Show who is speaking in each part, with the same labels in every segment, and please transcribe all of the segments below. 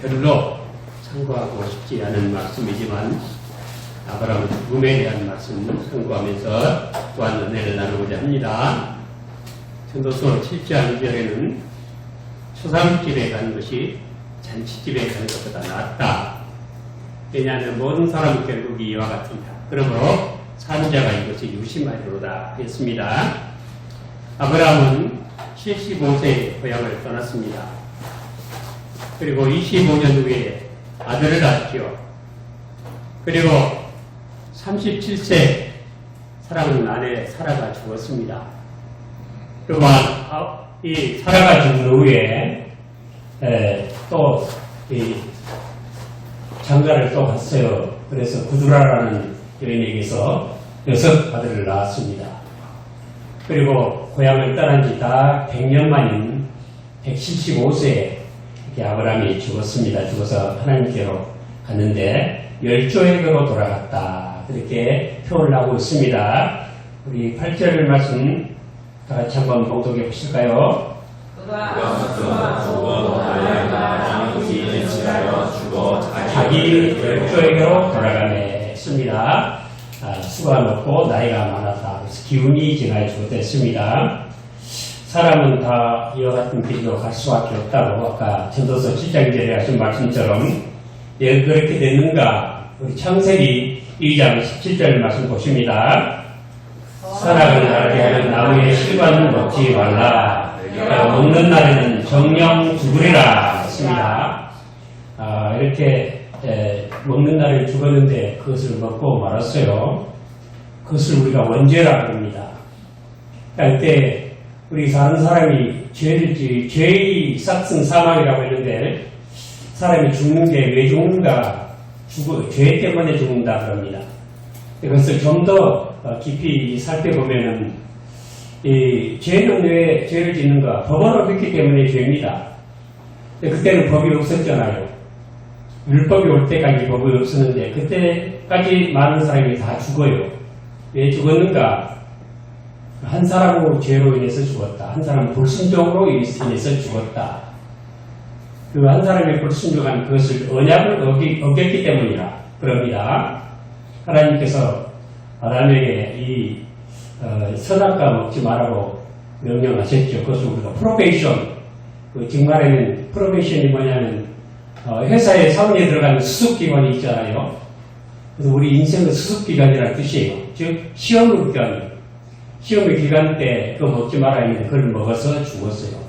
Speaker 1: 별로 참고하고 싶지 않은 말씀이지만 아브라함 죽음에 대한 말씀을 참고하면서 또한 은혜를 나누고자 합니다. 전도서 7장 2절에는 초상집에 가는 것이 잔치집에 가는 것보다 낫다. 왜냐하면 모든 사람은 결국 이와 같습니다. 그러므로 산자가 이것을 유심하리로다 했습니다. 아브라함은 75세에 고향을 떠났습니다. 그리고 25년 후에 아들을 낳았죠. 그리고 37세 사랑하는 아내 사라가 죽었습니다. 그리고 아, 이 사라가 죽은 후에 에, 또 이 장가를 또 갔어요. 그래서 구두라라는 여인에게서 여섯 아들을 낳았습니다. 그리고 고향을 떠난 지 다 100년 만인 175세에 이렇게 아브라함이 죽었습니다. 죽어서 하나님께로 갔는데 열조에게로 돌아갔다. 그렇게 표현을 하고 있습니다. 우리 8절 말씀 다 같이 한번 봉독해 보실까요? 자기 열조에게로 돌아가네 했습니다. 아, 수가 높고 나이가 많았다. 그래서 기운이 지나야 죽었습니다. 사람은 다 이와 같은 길로 갈 수밖에 없다고 아까 전도서 7장 전에 하신 말씀처럼 왜 그렇게 됐는가 우리 창세기 2장 17절 말씀 보십니다. 사랑을 알게 하는 나무의 실과는 먹지 말라. 먹는 날에는 정령 죽으리라 했습니다. 아, 이렇게 에, 먹는 날에 죽었는데 그것을 먹고 말았어요. 그것을 우리가 원죄라고 합니다. 그러니까 그때 우리 다른 사람이 죄를 지, 죄의 싹슨 사망이라고 했는데 사람이 죽는 게 왜 죽는가? 죽어, 죄 때문에 죽는다 그럽니다. 그것을 좀 더 깊이 살펴보면은 이 죄는 왜 죄를 짓는가? 법을 어겼기 때문에 죄입니다. 그때는 법이 없었잖아요. 율법이 올 때까지 법이 없었는데 그때까지 많은 사람이 다 죽어요. 왜 죽었는가? 한 사람으로 죄로 인해서 죽었다. 한 사람 불순종으로 인해서 죽었다. 그 한 사람이 불순종한 그것을 언약을 어기, 어겼기 때문이라 그럽니다. 하나님께서 아담에게 이 어, 선악과 먹지 말라고 명령하셨죠. 그것을 우리가 프로베이션, 그 정말에는 프로베이션이 뭐냐면 어, 회사에 사원에 들어가는 수습기관이 있잖아요. 그래서 우리 인생은 수습기관이라는 뜻이에요. 즉 시험 기간, 시험의 기간 때 그거 먹지 말아야 했는데 그걸 먹어서 죽었어요.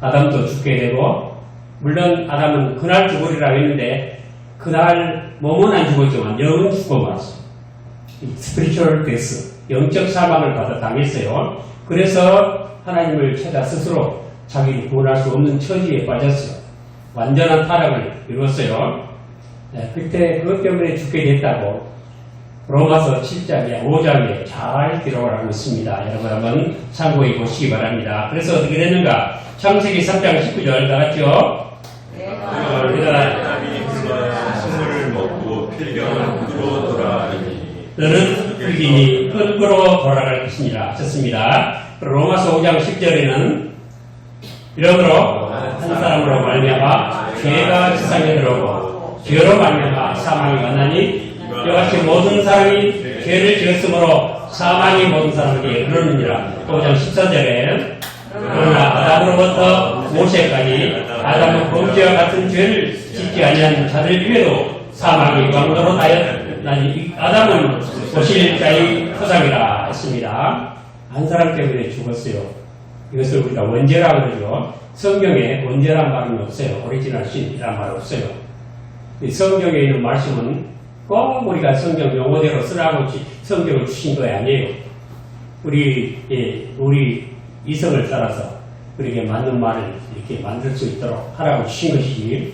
Speaker 1: 아담도 죽게 되고 물론 아담은 그날 죽으리라 했는데 그날 몸은 안 죽었지만 영은 죽어 말았어요. 스피리추얼 데스, 영적 사망을 받아 당했어요. 그래서 하나님을 찾아 스스로 자기를 구원할 수 없는 처지에 빠졌어요. 완전한 타락을 이뤘어요. 네, 그때 그것 때문에 죽게 됐다고 로마서 7장에 5장에 잘 기록을 하고 있습니다. 여러분 한번 참고해 보시기 바랍니다. 그래서 어떻게 됐는가? 창세기 3장 19절 다 같죠? 내가
Speaker 2: 스물을 먹고 필경을 끄로 돌아가니
Speaker 1: 너는 흑인이 끈으로 돌아갈 것이니라 하셨습니다. 로마서 5장 10절에는 이러므로 한 사람으로 말미암아 죄가 세상에 들어오고 죄로 말미암아 사망이 왔나니 이와 같이 모든 사람이 죄를 지었으므로 사망이 모든 사람에게 이르느니라 5장 14절에 그러나 아담으로부터 모세까지 아담은 범죄와 같은 죄를 짓지 아니한 자들 위에도 사망이 왕도로 다였나니 아담은 보실 자의 토상이라 했습니다. 한 사람 때문에 죽었어요. 이것을 우리가 원죄라고 그러죠. 성경에 원죄란 말은 없어요. 오리지널 신이란 말 없어요. 이 성경에 있는 말씀은 꼭 우리가 성경 용어대로 쓰라고 지- 성경을 주신 거 아니에요. 우리, 예, 우리 이성을 따라서 우리에게 맞는 말을 이렇게 만들 수 있도록 하라고 주신 것이지.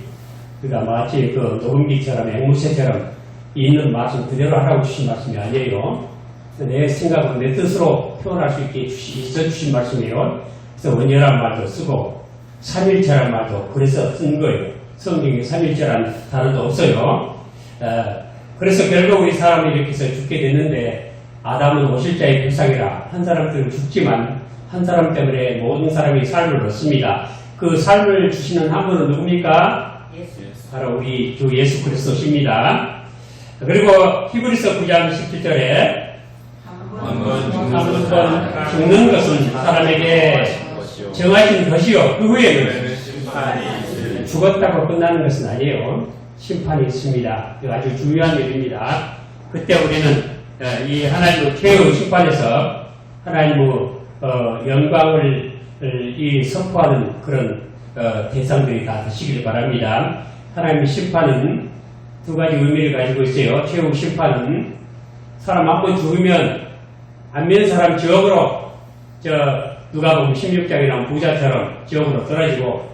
Speaker 1: 우리가 마치 그 녹음기처럼 앵무새처럼 있는 말씀 그대로 하라고 주신 말씀이 아니에요. 내 생각으로 내 뜻으로 표현할 수 있게 주시, 있어 주신 말씀이에요. 그래서 원죄란 말도 쓰고 삼일체란 말도 그래서 쓴 거예요. 성경에 삼일체란 단어도 없어요. 어, 그래서 결국 우리 사람이 이렇게 해서 죽게 됐는데 아담은 오실자의 불상이라 한 사람들은 죽지만 한 사람 때문에 모든 사람이 삶을 얻습니다. 그 삶을 주시는 한 분은 누굽니까?
Speaker 3: 예수.
Speaker 1: 바로 우리 주 예수 그리스도십니다. 그리고 히브리서 9장 17절에
Speaker 2: 한번
Speaker 1: 죽는 것은 사람에게. 정하신 것이요 그 후에는 죽었다고 끝나는 것은 아니에요. 심판이 있습니다. 아주 중요한 일입니다. 그때 우리는 어, 이 하나님의 최후 심판에서 하나님의 어, 영광을 어, 이 선포하는 그런 어, 대상들이 다 되시길 바랍니다. 하나님의 심판은 두 가지 의미를 가지고 있어요. 최후 심판은 사람 한 번 죽으면 안 믿는 사람 지옥으로 저 누가 보면 16장에 나온 부자처럼 지옥으로 떨어지고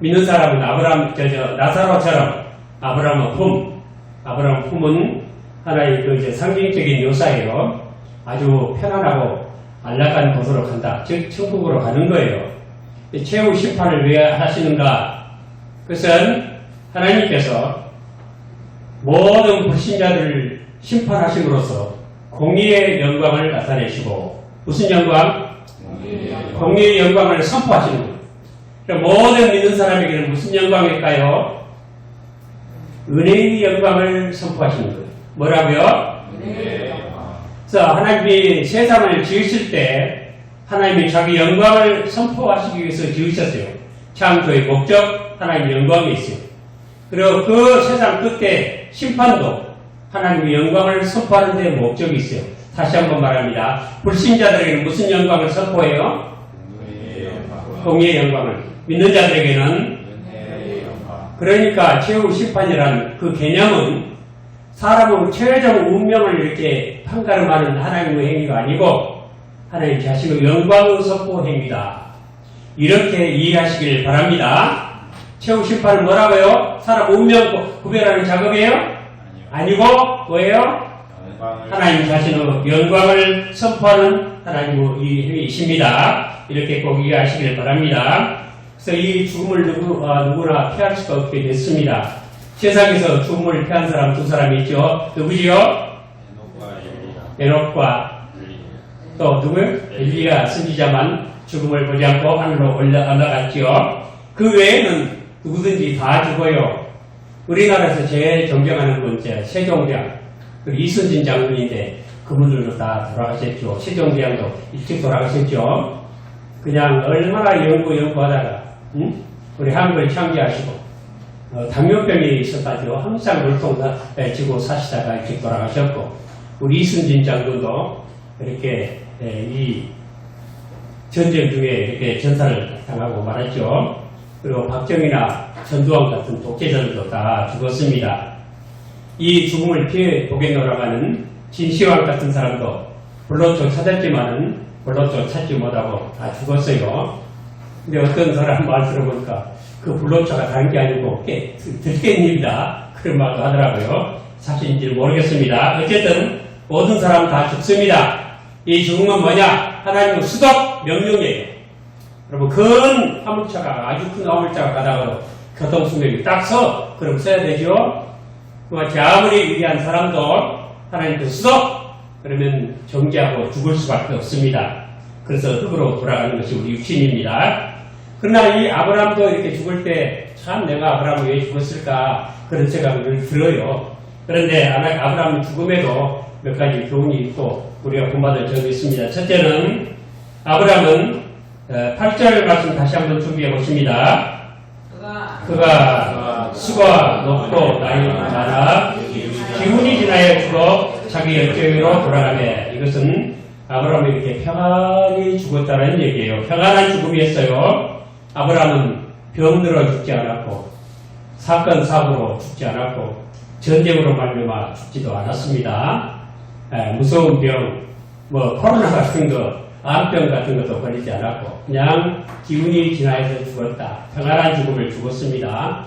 Speaker 1: 믿는 사람은 아브라함 저, 저 나사로처럼 아브라함의 품 아브라함 품은 하나의 그 이제 상징적인 묘사예요. 아주 편안하고 안락한 곳으로 간다. 즉 천국으로 가는 거예요. 이 최후 심판을 왜 하시는가? 그것은 하나님께서 모든 불신자들을 심판하심으로써 공의의 영광을 나타내시고 무슨 영광? 공의의 영광을 선포하시는. 그러니까 모든 믿는 사람에게는 무슨 영광일까요? 은혜의 영광을 선포하시는 거예요. 뭐라고요? 그래서 하나님이 세상을 지으실 때 하나님이 자기 영광을 선포하시기 위해서 지으셨어요. 창조의 목적, 하나님의 영광이 있어요. 그리고 그 세상 끝에 심판도 하나님의 영광을 선포하는 데 목적이 있어요. 다시 한번 말합니다. 불신자들에게는 무슨 영광을 선포해요? 공의의 영광을. 믿는 자들에게는 그러니까 최후 심판이라는 그 개념은 사람의 최종 운명을 이렇게 판가름하는 하나님의 행위가 아니고 하나님 자신의 영광의 선포 행위다. 이렇게 이해하시길 바랍니다. 최후 심판은 뭐라고요? 사람 운명 구- 구별하는 작업이에요? 아니고 뭐예요? 하나님 자신의 영광을 선포하는 하나님의 이 행위이십니다. 이렇게 꼭 이해하시길 바랍니다. 그래서 이 죽음을 누구, 아, 누구나 피할 수가 없게 됐습니다. 세상에서 죽음을 피한 사람 두 사람이 있죠. 누구지요? 에녹과 또 누구요? 엘리야 선지자만 죽음을 보지 않고 하늘로 올라, 올라갔지요. 그 외에는 누구든지 다 죽어요. 우리나라에서 제일 존경하는 분, 제 세종대왕, 그리고 이순신 장군인데 그분들도 다 돌아가셨죠. 세종대왕도 일찍 돌아가셨죠. 그냥 얼마나 연구 연구하다가 응? 우리 한국을 창제하시고 어, 당뇨병이 있어가지고 항상 물통 지고 사시다가 일찍 돌아가셨고 우리 이순신 장군도 이렇게 에, 이 전쟁 중에 이렇게 전사를 당하고 말았죠. 그리고 박정희나 전두환 같은 독재자들도 다 죽었습니다. 이 죽음을 피해 보겠노라가는 진시황 같은 사람도 불로초 찾았지만은 불로초 찾지 못하고 다 죽었어요. 근데 어떤 사람 말 들어보니까 그 불로초가 다른 게 아니고 깨, 들깻잎이다. 그런 말도 하더라고요. 사실인지 모르겠습니다. 어쨌든 모든 사람 다 죽습니다. 이 죽음은 뭐냐? 하나님의 수덕 명령이에요. 여러분, 큰 화물차가, 아주 큰 화물차가 가다가 교통수명이 딱 서, 그럼 써야 되죠? 그마치 아무리 위대한 사람도 하나님께 수덕! 그러면 정지하고 죽을 수밖에 없습니다. 그래서 흙으로 돌아가는 것이 우리 육신입니다. 그러나 이 아브라함도 이렇게 죽을 때 참 내가 아브라함이 왜 죽었을까 그런 생각을 들어요. 그런데 아브라함 죽음에도 몇 가지 교훈이 있고 우리가 본받을 점이 있습니다. 첫째는 아브라함은 8절 말씀 다시 한번 준비해 보십니다. 그가 수가 높고 나이 많아 기운이 지나여 죽어 자기 열정으로 돌아가며 이것은 아브라함이 이렇게 평안히 죽었다는 얘기예요. 평안한 죽음이었어요. 아브라함은 병들어 죽지 않았고 사건 사고로 죽지 않았고 전쟁으로 말미암아 죽지도 않았습니다. 에, 무서운 병, 뭐 코로나 같은 거, 암병 같은 것도 걸리지 않았고 그냥 기운이 지나서 죽었다. 평안한 죽음을 죽었습니다.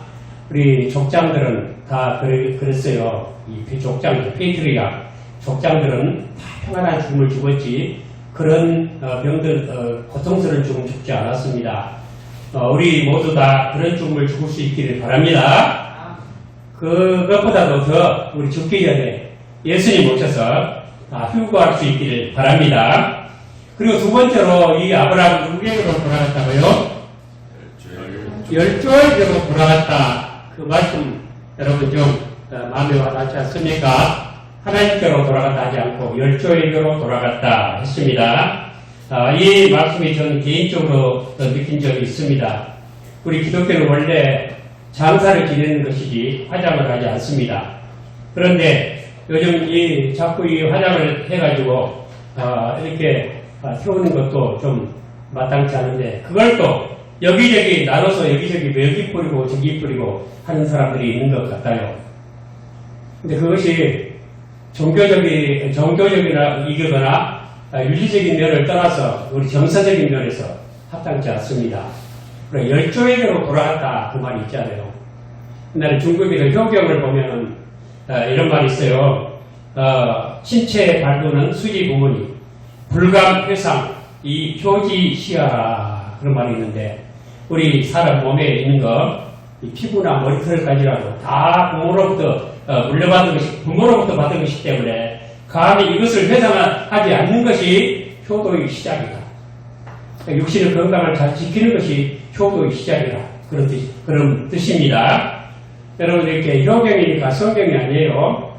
Speaker 1: 우리 족장들은 다 그랬어요. 이 족장, 페이트리아 족장들은 다 평안한 죽음을 죽었지 그런 어, 병들 어, 고통스러운 죽음 죽지 않았습니다. 어, 우리 모두 다 그런 죽음을 죽을 수 있기를 바랍니다. 그것보다도 더 우리 죽기 전에 예수님 오셔서 다 휴거할 수 있기를 바랍니다. 그리고 두 번째로 이 아브라함 누구에게로 돌아갔다고요? 열조에게로 돌아갔다. 그 말씀 여러분 좀 어, 마음에 와닿지 않습니까? 하나님께로 돌아갔다 하지 않고 열조에게로 돌아갔다 했습니다. 아, 이 말씀이 저는 개인적으로 어, 느낀 적이 있습니다. 우리 기독교는 원래 장사를 지내는 것이지 화장을 하지 않습니다. 그런데 요즘 이 자꾸 이 화장을 해가지고 아, 이렇게 아, 태우는 것도 좀 마땅치 않은데 그걸 또 여기저기 나눠서 여기저기 여기 뿌리고 저기 뿌리고 하는 사람들이 있는 것 같아요. 근데 그것이 종교적인 종교적이나 이거나 아, 윤리적인 면을 떠나서 우리 정서적인 면에서 합당치 않습니다. 그래 열조에게로 돌아갔다 그 말이 있잖아요. 옛날에 중국에서 효경을 보면은 아, 이런 말이 있어요. 어, 신체 발부는 수지 부모니 불감 회상 이 효지 시야라 그런 말이 있는데 우리 사람 몸에 있는 거, 이 피부나 머리털까지라도 다 부모로부터 어, 물려받은 것이, 부모로부터 받은 것이기 때문에 감히 이것을 회상하지 않는 것이 효도의 시작이다. 그러니까 육신의 건강을 잘 지키는 것이 효도의 시작이다. 그런 뜻, 그런 뜻입니다. 여러분, 이렇게 효경이니까 성경이 아니에요.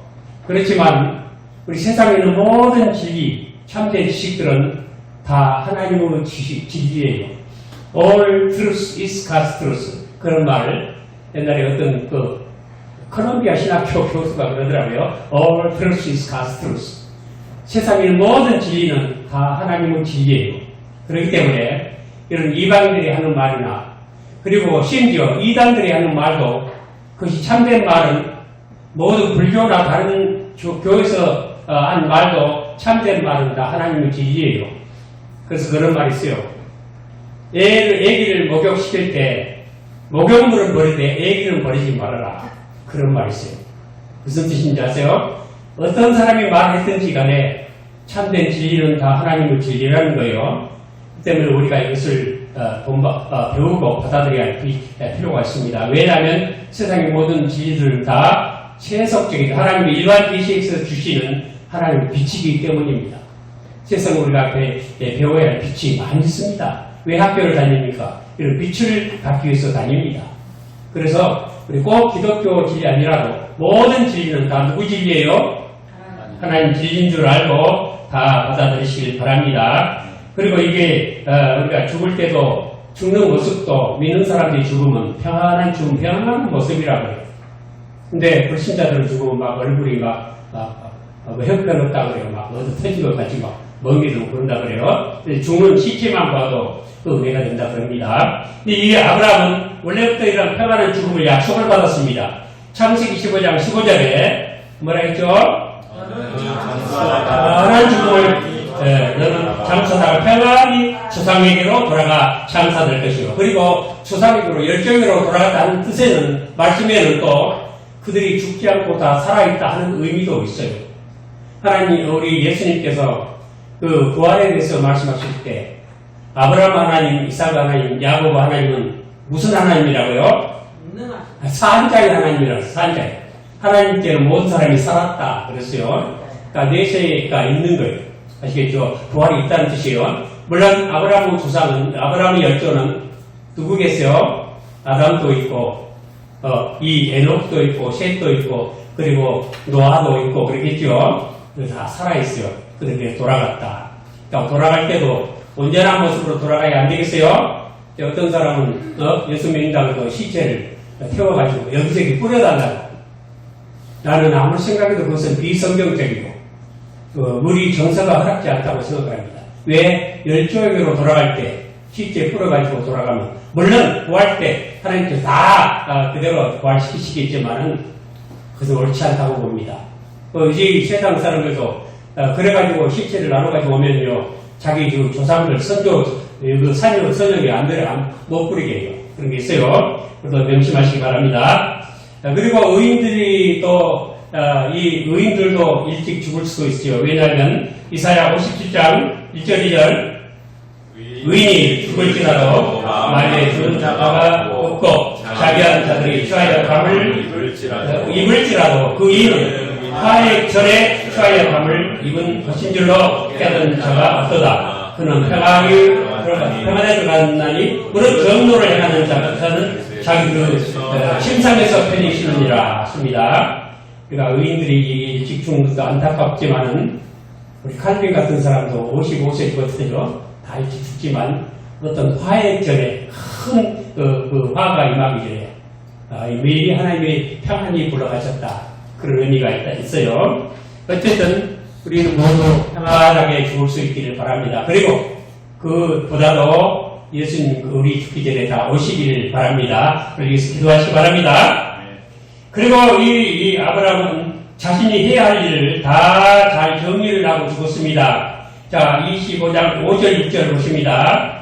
Speaker 1: 그렇지만, 우리 세상에 있는 모든 진리, 참된 지식들은 다 하나님의 지식, 진리예요. All truth is God's truth. 그런 말을 옛날에 어떤 그 콜롬비아 신학교 교수가 그러더라고요. All truth is God's truth. 세상의 모든 진리는 다 하나님의 진리예요. 그렇기 때문에 이런 이방인들이 하는 말이나 그리고 심지어 이단들이 하는 말도 그것이 참된 말은 모두 불교나 다른 조- 교에서 어, 한 말도 참된 말은 다 하나님의 진리예요. 그래서 그런 말이 있어요. 애를, 애기를 목욕시킬 때, 목욕물은 버리되 애기는 버리지 말아라. 그런 말이 있어요. 무슨 뜻인지 아세요? 어떤 사람이 말했든지 간에 참된 진리는 다 하나님의 진리라는 거예요. 그 때문에 우리가 이것을 어, 어, 배우고 받아들여야 할 피- 필요가 있습니다. 왜냐하면 세상의 모든 진리들은 다 세속적인 하나님의 일반 계시에서 주시는 하나님의 빛이기 때문입니다. 세상 우리가 배, 예, 배워야 할 빛이 많이 있습니다. 왜 학교를 다닙니까? 이런 빛을 받기 위해서 다닙니다. 그래서 우리 꼭 기독교 진리 아니라도 모든 진리는 다 누구 진리예요? 하나님 진리인 줄 알고 다 받아들이시길 바랍니다. 그리고 이게 어, 우리가 죽을 때도 죽는 모습도 믿는 사람들이 죽으면 평안한 죽음, 평안한 모습이라고 해요. 근데 불신자들은 죽으면 막 얼굴이 막, 막, 막, 뭐 형편없다 그래요. 막 어디 터진 것 같이 막 멍게도 그런다 그래요. 죽는 시체만 봐도 그 은혜가 된다 그럽니다. 근데 이 아브라함은 원래부터 이런 평안한 죽음을 약속을 받았습니다. 창세기 15장 15절에 뭐라 했죠? 평안한 죽음을 예, 너는 장사다가 평안히 조상에게로 돌아가 장사될 것이고 그리고 조상에게로 열정으로 돌아갔다는 뜻에는 말씀에는 또 그들이 죽지 않고 다 살아있다 하는 의미도 있어요. 하나님 우리 예수님께서 그 부활에 대해서 말씀하실 때 아브라함 하나님, 이삭 하나님, 야곱 하나님은 무슨 하나님이라고요? 산자의 하나님이라서 산자의 하나님께는 모든 사람이 살았다 그랬어요. 그러니까 내세가 있는 거예요. 아시겠죠? 부활이 있다는 뜻이에요. 물론 아브라함의 조상은 아브라함의 열조는 누구겠어요? 아담도 있고 어, 이 에녹도 있고 셋도 있고 그리고 노아도 있고 그러겠죠. 그래서 다 살아있어요. 그들에게 돌아갔다. 그러니까 돌아갈 때도 온전한 모습으로 돌아가야 안 되겠어요? 어떤 사람은 어? 예수 믿는다고 그 시체를 태워가지고 여기저기 뿌려달라고. 나는 아무리 생각해도 그것은 비성경적이고 그 우리 정서가 허락지 않다고 생각합니다. 왜 열조에게로 돌아갈 때 실제 풀어가지고 돌아가면 물론 구할 때 하나님께서 다 아, 그대로 부활시키시겠지만은 그것은 옳지 않다고 봅니다. 어, 이제 세상 사람들도 어, 그래가지고 실체를 나눠가지고 오면요 자기 그 조상들 선조 그 사녀 선역이 안 들어 안- 못 부리게 해요. 그런 게 있어요. 그래서 명심하시기 바랍니다. 어, 그리고 의인들이 또 어, 이 의인들도 일찍 죽을 수도 있어요. 왜냐하면 이사야 57장 1절 2절 의인이 죽을지라도 만일에 죽은 자가 없고 자기한 자들이 취하여 감을 어, 입을지라도 그 이유는 화의 절에 취하여 감을 입은 것인 줄로 깨닫는 자가 없도다. 그는 들어가- 평안에 들어갔나니 무릇 정로를 행하는 자는 자기 그 어, 심상에서 편히 쉬느니라 습니다 그러니까 의인들이 이 직중도 안타깝지만은 우리 칼빈 같은 사람도 55세 죽었죠. 다 일찍 죽지만 어떤 화해전에 큰 그, 그 화가 임하기 전에 아, 이 미리 하나님의 평안이 불러가셨다. 그런 의미가 있다, 있어요. 어쨌든 우리는 모두 평안하게 죽을 수 있기를 바랍니다. 그리고 그보다도 예수님 그 우리 죽기 전에 다 오시기를 바랍니다. 그래서 여기서 기도하시기 바랍니다. 그리고 이, 이 아브라함은 자신이 해야 할 일을 다 잘 정리를 하고 죽었습니다. 자, 25장 5절, 6절 보십니다.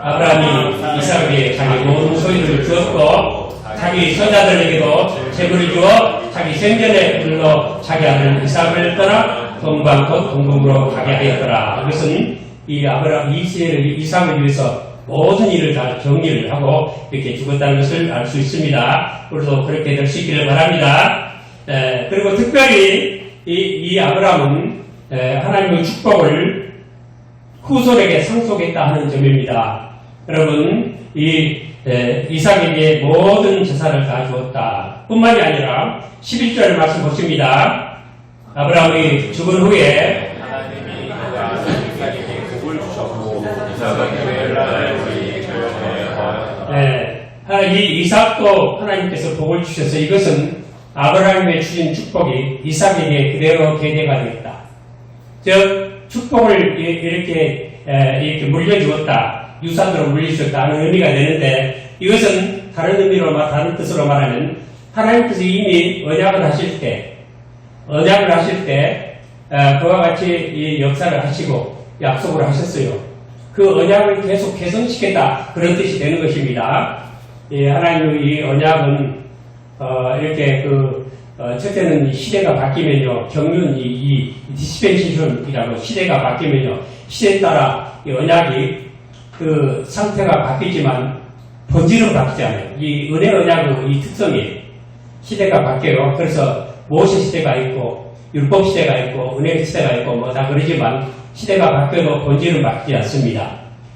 Speaker 1: 아브라함이 이삭에게 자기 모든 소유를 주었고, 자기 손자들에게도 재물을 주어 자기 생전에 불러 자기 아들 이삭을 떠나 동방꽃 동궁으로 가게 하였더라. 이것은 이 아브라함 이스라엘 이삭을 위해서 모든 일을 다 정리를 하고 이렇게 죽었다는 것을 알 수 있습니다. 우리도 그렇게 될 수 있기를 바랍니다. 에, 그리고 특별히 이, 이 아브라함은 에, 하나님의 축복을 후손에게 상속했다 하는 점입니다. 여러분, 이 에, 이삭에게 모든 재산을 다 주었다. 뿐만이 아니라 11절 말씀 보십니다. 아브라함이 죽은 후에. 네, 아, 이 이삭도 하나님께서 복을 주셔서 이것은 아브라함의 주신 축복이 이삭에게 그대로 계대가 되었다. 즉 축복을 이- 이렇게 에, 이렇게 물려주었다, 유산으로 하는 의미가 되는데 이것은 다른 의미로 말, 다른 뜻으로 말하면 하나님께서 이미 언약을 하실 때, 언약을 하실 때 에, 그와 같이 이 역사를 하시고 약속을 하셨어요. 그 언약을 계속 개선시켰다 그런 뜻이 되는 것입니다. 예, 하나님의 이 언약은 어, 이렇게 그 어, 첫째는 이 시대가 바뀌면요 경륜 이, 이 디스펜시션이라고 시대가 바뀌면요 시대에 따라 이 언약이 그 상태가 바뀌지만 본질은 바뀌지 않아요. 이 은혜 언약의 이 특성이 시대가 바뀌어요. 그래서 모세 시대가 있고 율법 시대가 있고 은혜 시대가 있고 뭐 다 그러지만 시대가 바뀌어도 본질은 바뀌지 않습니다.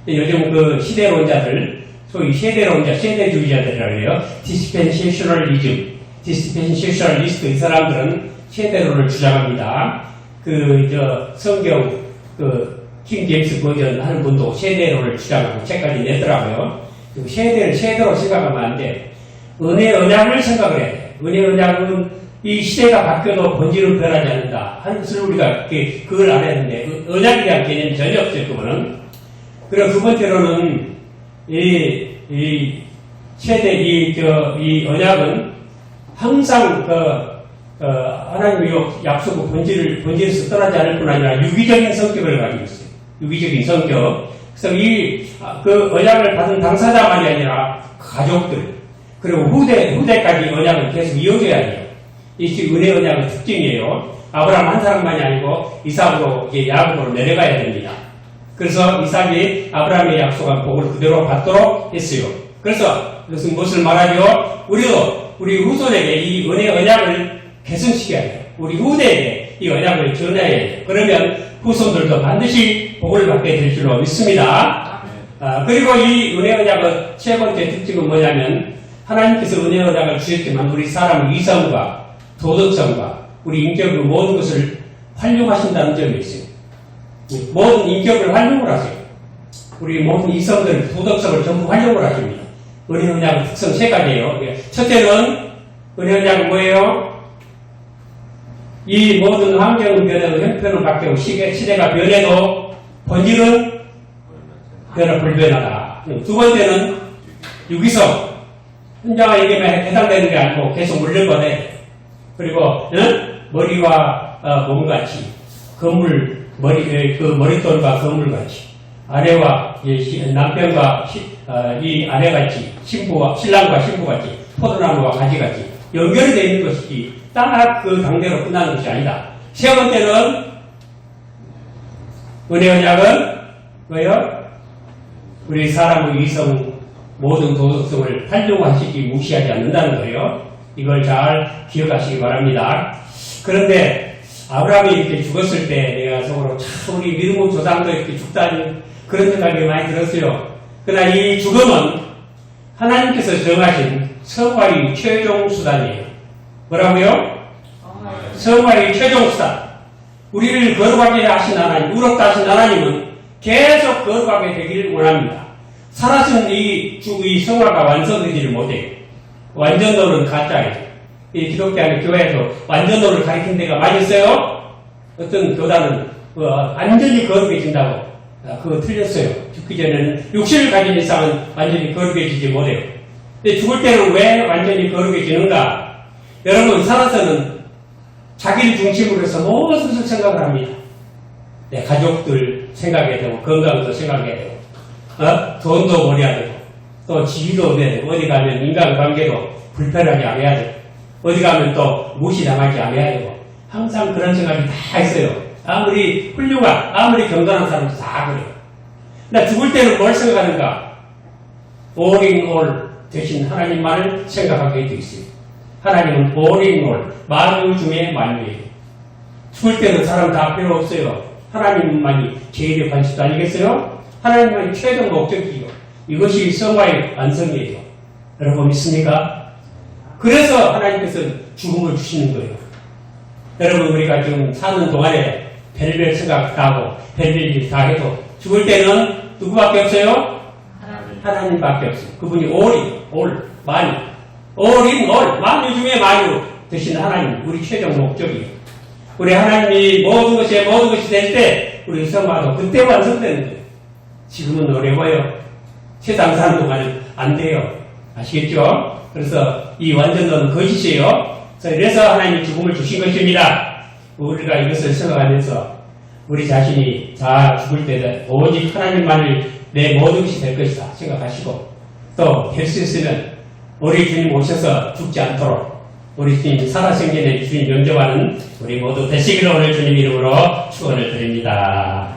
Speaker 1: 요즘 그 시대론자들 소위 세대론자, 세대주의자들이라고 해요. 디스펜세이셔널리즘, 디스펜세이셔널리스트 이 사람들은 세대론을 주장합니다. 그 저 성경 그 킹 제임스 버전 하는 분도 세대론을 주장하고 책까지 냈더라고요. 그 세대를 세대로 생각하면 안 돼. 은혜 언약을 생각을 돼. 은혜 언약은 이 시대가 바뀌어도 본질은 변하지 않는다. 하는 우리가 그- 그걸 알아야 되는데 그 언약에 대한 개념이 전혀 없어요. 그거는. 그리고 두 번째로는 이, 이 최대 이, 저, 이 언약은 항상 그, 어, 하나님의 약- 약속의 본질을, 본질에서 떠나지 않을 뿐 아니라 유기적인 성격을 가지고 있어요. 유기적인 성격. 그래서 이, 아, 그 언약을 받은 당사자만이 아니라 가족들, 그리고 후대, 후대까지 언약을 계속 이어져야 돼요. 이게 은혜 언약의 특징이에요. 아브라함 한 사람만이 아니고 이삭으로, 이제 야곱으로 내려가야 됩니다. 그래서 이삭이 아브라함의 약속한 복을 그대로 받도록 했어요. 그래서 이것은 무엇을 말하죠? 우리도 우리 후손에게 이 은혜 언약을 개선시켜야 돼요. 우리 후대에게 이 언약을 전해야 돼요. 그러면 후손들도 반드시 복을 받게 될 줄로 믿습니다. 아, 그리고 이 은혜 언약의 세 번째 특징은 뭐냐면 하나님께서 은혜 언약을 주셨지만 우리 사람의 이성과 도덕성과 우리 인격의 모든 것을 활용하신다는 점이 있어요. 모든 인격을 활용을 하세요. 우리 모든 이성들, 도덕성을 전부 활용을 하십니다. 은혜 언약의 특성 세 가지예요. 예. 첫째는 은혜 언약은 뭐예요? 이 모든 환경은 변해도 형편은 바뀌고 시대, 시대가 변해도 본질은 변화 불변하다. 두 번째는 유기성. 혼자가 얘기만 해당되는 게 아니고 계속 물려보내. 그리고 응? 머리와 어, 몸같이 건물 머리 에, 그 머릿돌과 건물같이 아내와 남편과 시- 어, 이 아내같이 신부와 신랑과 신부같이 포도나무와 가지같이 연결이 되어 있는 것이지 딱그 당대로 끝나는 것이 아니다. 세 번째는 은혜 언약은 뭐예요? 우리 사람의 이성 모든 도덕성을 활용하시기 무시하지 않는다는 거예요. 이걸 잘 기억하시기 바랍니다. 그런데 아브라함이 이렇게 죽었을 때 내가 속으로 참 우리 믿음의 조상도 이렇게 죽다니 그런 생각이 많이 들었어요. 그러나 이 죽음은 하나님께서 정하신 성화의 최종 수단이에요. 뭐라고요? 성화의 최종 수단. 우리를 거룩하게 하신 하나님, 의롭다 하신 하나님은 계속 거룩하게 되기를 원합니다. 살아선 이 주의 성화가 완성되지를 못해요. 완전도는 가짜예요. 이 기독교 안에 교회에서 완전도를 가리킨 데가 많이 있어요. 어떤 교단은 어, 완전히 거룩해진다고 아, 그거 틀렸어요. 죽기 전에는 육신을 가진 이상은 완전히 거룩해지지 못해요. 근데 죽을 때는 왜 완전히 거룩해지는가? 여러분 살아서는 자기를 중심으로 해서 모든 것을 생각을 합니다. 내 가족들 생각해야 되고 건강도 생각해야 되고 어? 돈도 벌여야 되고 또 지위도 얻어야 되고 어디 가면 인간관계도 불편하게 안 해야 되고 어디 가면 또 무시당하지 않아야 되고 항상 그런 생각이 다 있어요. 아무리 훌륭한 아무리 경건한 사람도 다 그래요. 나 죽을 때는 뭘 생각하는가? all in all 대신 하나님만을 생각하게 되어 있어요. 하나님은 all 만유 중에 만유예요. 죽을 때는 사람 다 필요 없어요. 하나님만이 제일의 관심도 아니겠어요? 하나님만이 최종 목적이요. 이것이 성화의 완성이에요. 여러분 믿습니까? 그래서 하나님께서 죽음을 주시는 거예요. 여러분 우리가 지금 사는 동안에 별별 생각 다 하고 별별 일 다 해도 죽을 때는 누구밖에 없어요? 하나님 밖에 없어요. 그분이 올이 올 만유 올인 올 만유 중에 만유 되신 하나님 우리 최종 목적이에요. 우리 하나님이 모든 것이 모든 것이 될 때 우리 성화도 그때 완성되는 거예요. 지금은 어려워요. 세상 사는 동안은 안 돼요. 아시겠죠? 그래서 이 완전도는 거짓이에요. 그래서 하나님이 죽음을 주신 것입니다. 우리가 이것을 생각하면서 우리 자신이 다 죽을 때는 오직 하나님만을 내 모든 것이 될 것이다 생각하시고 또 될 수 있으면 우리 주님 오셔서 죽지 않도록 우리 주님 살아생전에 주님 영접하는 우리 모두 되시기를 오늘 주님 이름으로 축원을 드립니다.